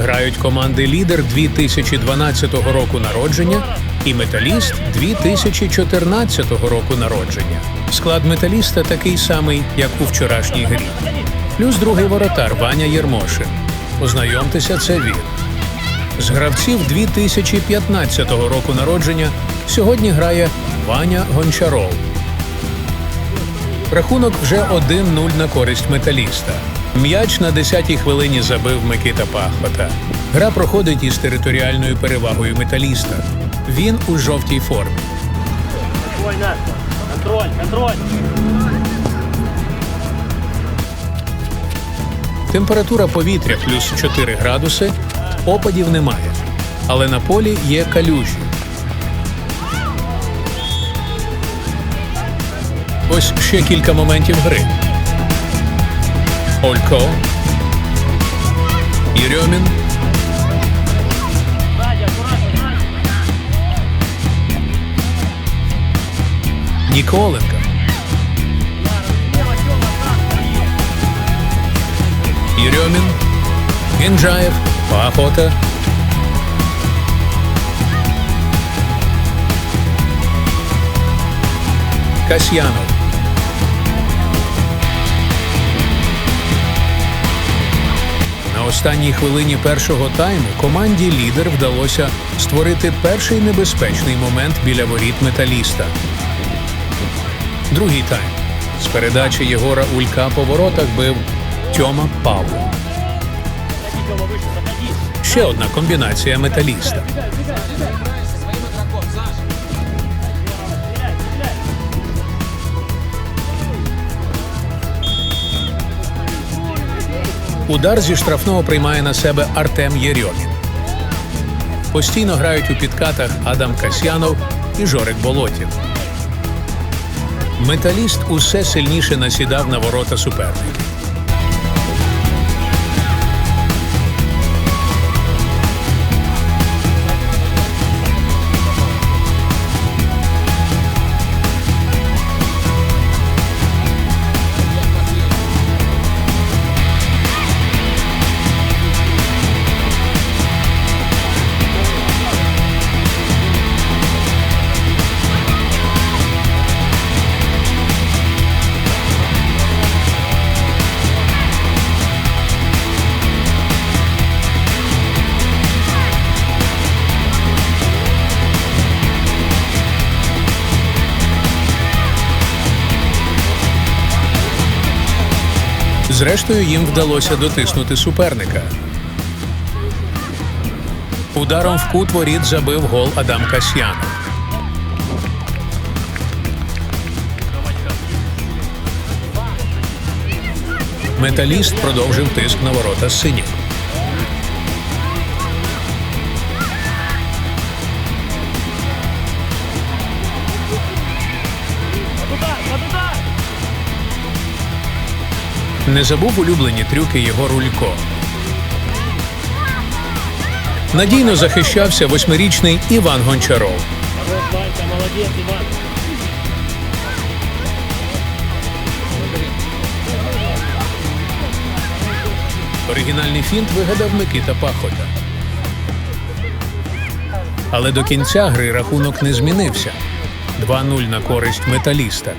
Грають команди Лідер 2012 року народження і Металіст 2014 року народження. Склад металіста такий самий, як у вчорашній грі. Плюс другий воротар Ваня Єрмошин. Познайомтеся, це він. З гравців 2015 року народження сьогодні грає Ваня Гончаров. Рахунок вже 1-0 на користь металіста. М'яч на 10-й хвилині забив Микита Пахота. Гра проходить із територіальною перевагою металіста. Він у жовтій формі. Контроль, контроль. Температура повітря плюс 4 градуси, опадів немає. Але на полі є калюжі. Ось ще кілька моментів гри. Олько. Єрьомін. Сзади, аккуратно, сзади. Ніколенко. Слева, Тёма, сзади. Єрьомін. Гінджаєв. Пахота. Касьянов. Останній хвилині першого тайму команді лідер вдалося створити перший небезпечний момент біля воріт металіста. Другий тайм. З передачі Єгора Улька по воротах бив Тьома Павло. Ще одна комбінація металіста. Удар зі штрафного приймає на себе Артем Єрьомін. Постійно грають у підкатах Адам Касьянов і Жорик Болотін. Металіст усе сильніше насідав на ворота суперників. Зрештою, їм вдалося дотиснути суперника. Ударом в кут воріт забив гол Адам Касьянов. Металіст продовжив тиск на ворота синіх. Под удар. Не забув улюблені трюки Єгор Улько. Надійно захищався восьмирічний Іван Гончаров. Оригінальний фінт вигадав Микита Пахота. Але до кінця гри рахунок не змінився. 2-0 на користь металіста.